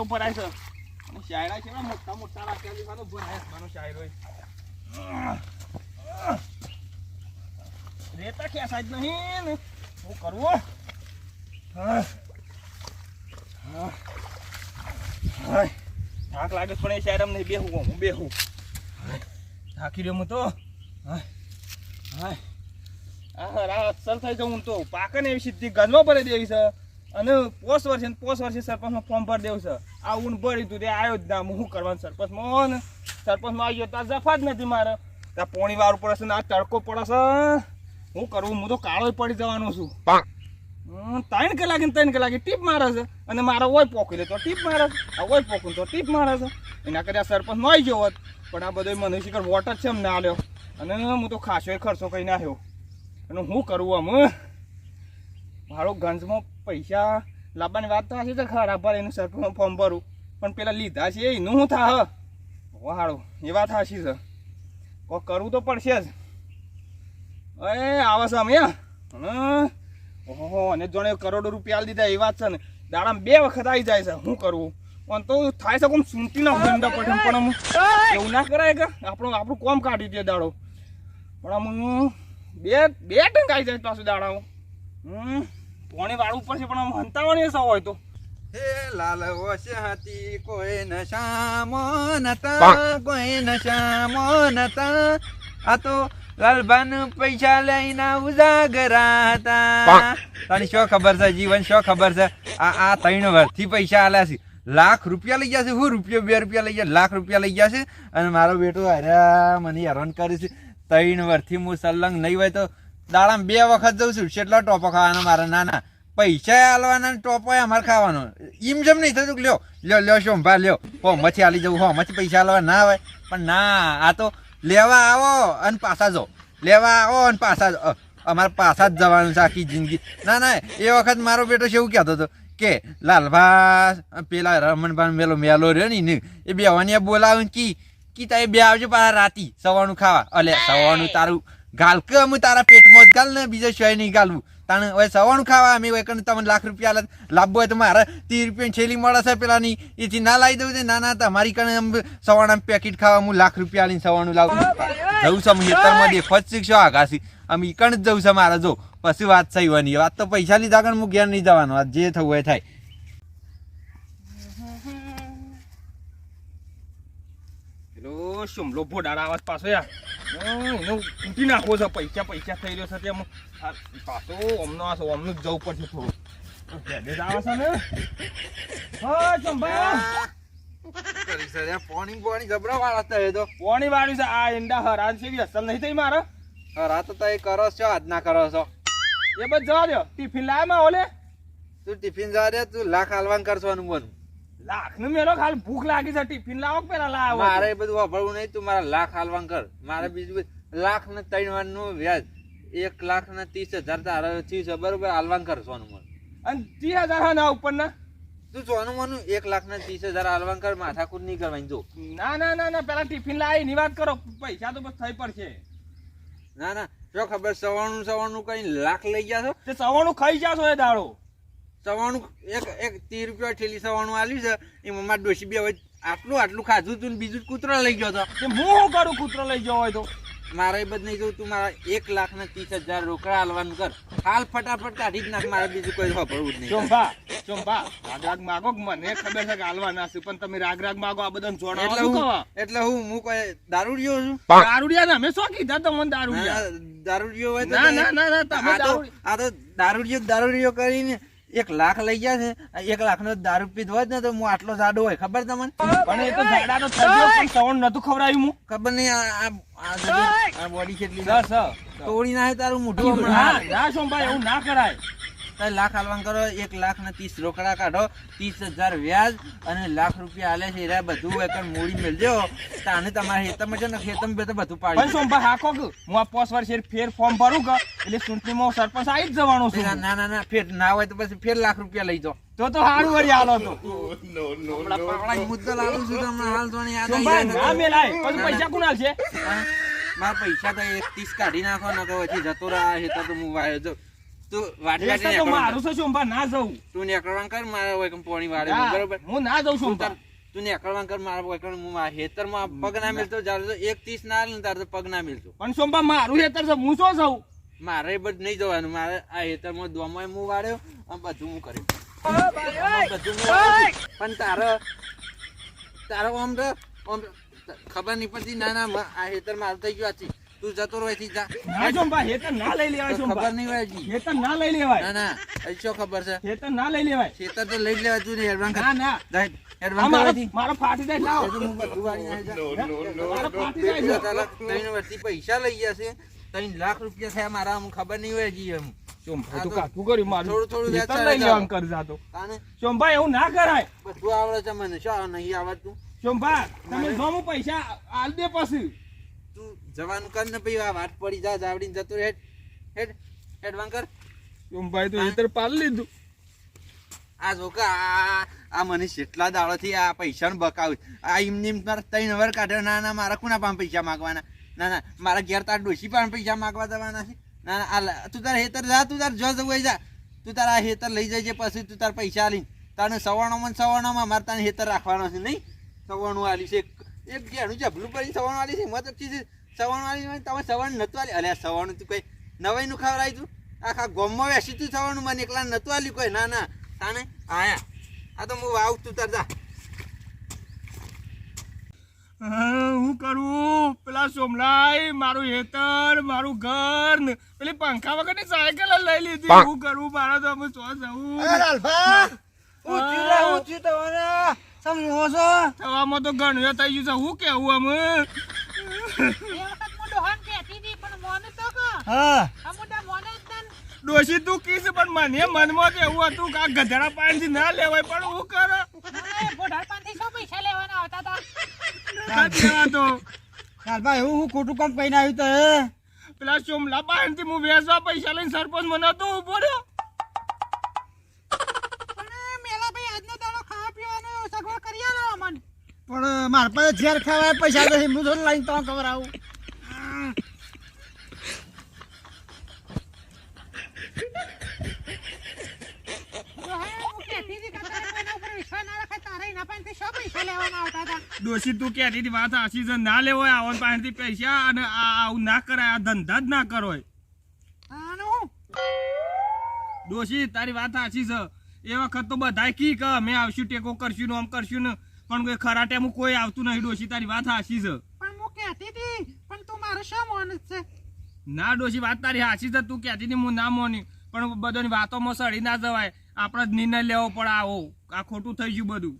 શાયરો ભરાય છે. અને શાયરા કેવા મોટા મોટા રાખ્યા છે સાલો ભરાય મારો શાયરો રેતા ખેંચાય જ નહીં ને. શું કરવું હા. હા. થાક લાગે છે પણ એ શાયરામાં નહીં બેહું, હું બેહું. થાકી રહ્યો હું તો. આ રા અસર થઈ જવું તો. પાકને એવી સિદ્ધિ ગજમાં ભરી દેવી છે. અને પોસ વર્ષે પોસ્ટ પોસ વર્ષે સરપંચમાં ફોર્મ ભરી દેવું છે. આ ઊન ભરી તું તે આવ્યો જ ના હું શું કરવાનું સરપંચ મોહન સરપંચમાં ગયો તો જફા જ નથી મારે. ત્યાં પોણી વાર પડશે ને આ તડકો પડશે હું? કરવું હું તો કાળો પડી જવાનો છું. ત્રણ કલાકે ત્રણ કલાકે ટીપ મારે છે. અને મારે ઓય પોકી લે તો ટીપ મારે છે. આ ઓય પોકું તો ટીપ મારે છે. એના કર્યા સરપંચમાં આવી ગયો હોત પણ આ બધો મને શીખર વોટર છે એમ ના લ્યો અને હું તો ખાસો ખર્ચો કઈ નાખ્યો. અને હું કરું આમ મારો ગંજમાં પૈસા લાવવાની વાત તો હશે તો ખરા ભરે એનું સરપંચ ફોર્મ ભરું. પણ પેલા લીધા છે એનું શું થા વાળો એ વાત હાશી છે. કરવું તો પડશે જ. અરે, આવે છે અમે ઓહો અને જોણે કરોડો રૂપિયા દીધા એ વાત છે ને. દાડામાં બે વખત આવી જાય છે શું કરવું પણ તો થાય છે કોમ સુનતી ના હોય ઊંડા પઠન, પણ આમ એવું ના કરાય કે? આપણું આપણું કોમ કાઢી દે દાડો. પણ આમ બે બે ટંક આવી જાય પાછું દાડા હમ પોણી વાળું પડશે પણ આમ હંતાવાની સૌ હોય તો. હે લાલ હતી કોઈ નશામો નતા કોઈ નશામો નતા. આ તો લાલબાન પૈસા લઈને ઉજાગરા હતા તને શું ખબર છે જીવન શું ખબર છે? આ આ ત્રણ વર્ષથી પૈસા આલ્યા છે. લાખ રૂપિયા લઈ ગયા છે હું રૂપિયો બે રૂપિયા લઈ ગયા લાખ રૂપિયા લઈ ગયા છે. અને મારો બેટો અરે મને હેરાન કરે છે. ત્રણ વર્ષથી હું સલંગ નહીં હોય તો દાડામાં બે વખત જઉં છું કેટલા ટોપો ખાવાના મારા નાના. પૈસા આલવાના ટોપો અમારે ખાવાનો. એમ જેમ નહીં થતું લ્યો લ્યો લ્યો શું ભા લ્યો. હો મથી આલી જવું, હો મથી પૈસા આલવા ના હોય. પણ ના, આ તો લેવા આવો અને પાછા જો લેવા આવો અને પાછા જો અમારે પાછા જ જવાનું છે આખી જિંદગી. ના ના, એ વખત મારો બેટો છે એવું કહેતો હતો કે લાલભા પેલા રમણભાઈ મેલો મેલો રહ્યો ને એ બેવાની બોલાવે કી કી તારે બે આવજો પાછા રાતી સવારનું ખાવા. અલે, સવારનું તારું ગાલ કે અમે તારા પેટમાં જ ગાલ ને બીજા સિવાય નહીં ગાલવું તાણે હવે સવારનું ખાવા, અમે હવે કને તમને લાખ રૂપિયા લાભ હોય તો મારે ત્રીસ રૂપિયા છેલી મળે છે પેલાની. એથી ના લાવી દઉં છે ના ના તમારી કને આમ પેકેટ ખાવા હું લાખ રૂપિયા લઈને સવાણું લાવું. જવું છે હેતરમાં દેખો જ શીખશો આગાસી અમે ઈકણ જ જવું છે મારે જો. પછી વાત થઈ વાની વાત તો પૈસા લીધા કણ, હું ઘેર નહીં જવાનું. વાત જે થવું હોય થાય. પેલો શુમલો ભોડાડા આવાજ પાછો યાર? એનો ઉઠી નાખવો છે. પૈસા પૈસા થઈ રહ્યો છે તેમ પાછો અમનો આ અમનું જ જવું પડશે થોડું. હેડે જ આવે છે ને? હા ચંપા પોણી પોણી જબરા વાળા થાય તો. પોણી વાળ્યું છે. આ ઈંડા હરાન છે અસલ નહીં થઈ મારે. રાત તો એ કરો છો આજ ના કરો છો. એ બસ જવા દો ટિફિનમાં ઓલે? તું ટિફિન જવા દે તું લાખ હાલવાન કરશો બન લાખનું મેળો ખાલી ભૂખ લાગી છે ટિફિન લાવો પેલા લાવો? મારે બધું વાપરવું નહીં તું મારા લાખ હાલવાન કર. મારે બીજું લાખ ને ત્રણ વારનું વ્યાજ. એક લાખ ને ત્રીસ હજાર તારે થયું છે બરોબર? હાલવાન કર સોનું મન અને ત્રીસ હજાર હા ના ઉપર ના તું સોનું મનું એક લાખ ને ત્રીસ હજાર હાલવાન કર માથાકૂટ નહીં કરવાની જો. ના ના ના ના પેલા ટિફિન લાવી ની વાત કરો. પૈસા તો બસ થઈ પડશે. ના ના જો ખબર સવાણું સવાણું કઈ લાખ લઈ ગયા છો? તે સવાણું ખાઈ જાશો એ દાડો. સવાણું એક એક ત્રીસ રૂપિયા ઠેલી સવાણું આવ્યું છે. એમાં મારા ડોશી બે હવે આટલું આટલું ખાધું તું બીજું કૂતરો લઈ ગયો હતો કે હું શું કરું કૂતરો લઈ ગયો હોય તો? મારે બધ નહીં જવું તું મારા એક લાખ ને ત્રીસ હજાર રોકડા હાલવાનું કર. હાલ ફટાફટ કાઢી જ નાખ મારે બીજું કોઈ સાંભળવું જ નહીં. ચોંભા ચોંભા રાગ રાગ માગો મને ખબર છે કે હાલવા છે પણ તમે રાગ રાગ માગો આ બધા જોડાવો એટલે હું? એટલે હું હું કોઈ દારૂડિયો છું? દારૂડિયા ના અમે શું કીધા તમને દારૂડિયા? ના, દારૂડિયો હોય તો ના, ના, ના, તમે દારૂ- આ તો દારૂડિયો દારૂડિયો કરીને એક લાખ લઈ ગયા છે એક લાખ નો દારૂ પીધો હોય ને તો હું આટલો જાડો હોય ખબર તમને? પણ એ તો ઝાડા તો થઈ પણ સવણ નતું ખવડાયું હું. ખબર નહીં આ બોડી કેટલી દસ. તોડી નાખે તારું મોઢું ના ના ચોંભા એવું ના કરાય. તારે લાખ હાલવાન કરો એક લાખ ને ત્રીસ રોકડા કાઢો ત્રીસ હજાર વ્યાજ અને લાખ રૂપિયા હાલે છે એરા બધું એકણ મૂડી મેળજો. તાને તમારે ખેતરમાં છે ને ખેતરમાં બે તો બધું પણ પાડી ચોંભા હાકો કે? હું આ પોસ વર્ષે ફેર ફોર્મ ભરું કે? એટલે ચૂંટણીમાં સરપંચ આવી જ જવાનો છું. ના ના ના ફેર ના હોય તો પછી ફેર લાખ રૂપિયા લઈ જાઓ. તો તો હારું વળી હાલો તો. પાવડા મુદ્દો લાવું છું તો હાલ તો યાદ આવી ના મેલાય. પછી પૈસા કોણ છે મારા પૈસા તો એક ત્રીસ કાઢી નાખો ને તો પછી જતો રહ્યા છે તો હું વાયો જો તું વાટ તો એકલો મારું છે શોભા ના જવું. તું નેકળવાન કર મારા હોય પોણી વાળે બરોબર? હું ના જઉં તું તું નેકળવાન કર મારા હોય કમ હું મારા હેતરમાં પગ ના મેલતો જ્યારે તો એક ત્રીસ ના તારે તો પગ ના મેલતો. પણ શોભા મારું હેતર છે હું શું જઉં? મારે બધું નહીં જવાનું મારે આ હેતરમાં દોમાય હું વાળ્યો અને બધું હું કર્યું. પણ તારો તારો આમ તો ખબર નહીં પડતી ના ના આ હેતર મારું થઈ ગયું આથી. તું જતો રહી જા. આજો બા હેતર ના લઈ લેવાય છો ખબર નહીં હોય હજી. હેતર ના લઈ લેવાય. ના ના શું ખબર છે? હેતર ના લઈ લેવાય. ખેતર તો લઈ જ લેવા તું ને હેડવાન ના ના. જાય, આ હેડવાન કર મારો મારો ફાટી જાય લાવ હું બધું વાળી નાખી જા. મારો ફાટી જાય છે. ચાલો, ત્રણ વર્ષથી પૈસા લઈ ગયા છે. લાખ રૂપિયા થયા મારા હું ખબર નહીં હોય હજી એમ. કાઠું કર્યું મારું. થોડું થોડું હેતર લઈ લેવાનું કરી જાતો. તાને એવું ના કરાય. બધું આવડે છે મને. શું નહીં આવડતું? શોભા તમે જો પૈસા આલ દે પછી. તું જવાનું કર ને ભાઈ આ વાત પડી જા જાવડીને જતો હેડ હેડ હેડવાન કર. શોભાઈ તો હેતર પાલ લીધું. આ જો કે આ મને કેટલા દાડોથી આ પૈસાનું બકાવ આ એમને એમ મારા ત્રણ નવર કાઢે ના ના મારા કોના પાસે પૈસા માંગવાના? ના ના મારા ઘેર તાર ડોશી પાસે પૈસા માંગવા જવાના છે? ના ના આ તું તાર હેતર જા તું તાર જો જવું જા. તું તાર આ હેતર લઈ જજે પછી તું તાર પૈસા આલી તારે સવાણોમાં સવાણોમાં મારે તારે હેતર રાખવાનો છે નહીં? સવાણું આલી છે એક- ઘેરનું જબલું પડી સવાણ વાળી છે મત ચીજ સવાણ વાળી તમે સવાણ નતું આલી. અલ્યા સવાણું તું કઈ નવાઈનું ખવડાવી તું? આખા ગોમમાં બેસી તું સવાણું મને એકલા નતું આલ્યું કોઈ? ના ના. તાને આયા. આ તો હું વાવ તું તરતા હું કરું? પેલા સોમલાઈ મારું હેતર મારું ઘર ને પેલી પંખા વગરની સાયકલ જ લઈ લીધી. હું કરું? મારા તો અમે સો જવું. સમજો છો? થવામાં તો ઘણું થઈ ગયું છે હું કેવું અમે હું હતી, પણ. હા. ડોશી તું કીસ પણ મને મનમાં તો એવું હતું કે આ ગધેડા પાણીથી ના લેવાય પણ હું કરે હતા? લેવાતો લાલભાઈ, હું ખોટું કામ કહીને આવ્યું તો હે? પેલા સોમલા પાણીથી હું વેચવા પૈસા લઈને સરપંચ મને તો ઊભો રહ્યો પણ મારા પાસે ઝેર ખાવા પૈસા નથી હું થોડું લઈને તો ખબર આવું? ડોશી તું કહેતી હતી વાત સાચી છે ના લેવો આવન પાસેથી પૈસા અને આ આવું ના કરાય આ ધંધા જ ના કરો આનું હું? તારી વાત સાચી છે એ વખત તો બધાય કી કે અમે આવશું ટેકો કરશું ને આમ કરશું ને પણ કોઈ ખરા ટાઈમ કોઈ આવતું નહીં ડોશી તારી વાત હાસી છે. પણ હું કહેતી હતી, પણ તું મારો શું મોન છે? ના ડોશી વાત તારી હાસી છે તું કહેતી હતી હું ના મોની. પણ બધાની વાતોમાં સડી ના જવાય. આપણે જ નિર્ણય લેવો પડે આવો. આ ખોટું થઈ ગયું બધું.